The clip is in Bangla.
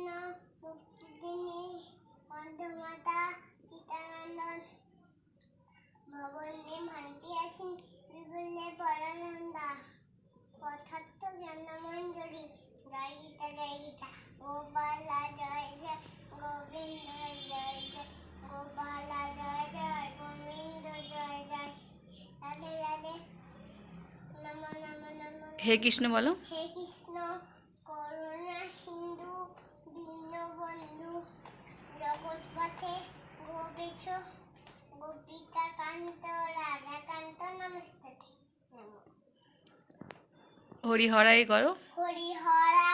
চৈতন্য মুক্তিদিনী আছেন পরানন্দা। জয় গীতা জয় গীতা। গোপালা জয় জয় গোবিন্দ জয় জয় গোপালা জয় জয় গোবিন্দ জয় জয় রাধে রাধে। নম নম নম। হে কৃষ্ণ বলো। হে কৃষ্ণ। হরিহরাই করো। হরিহরা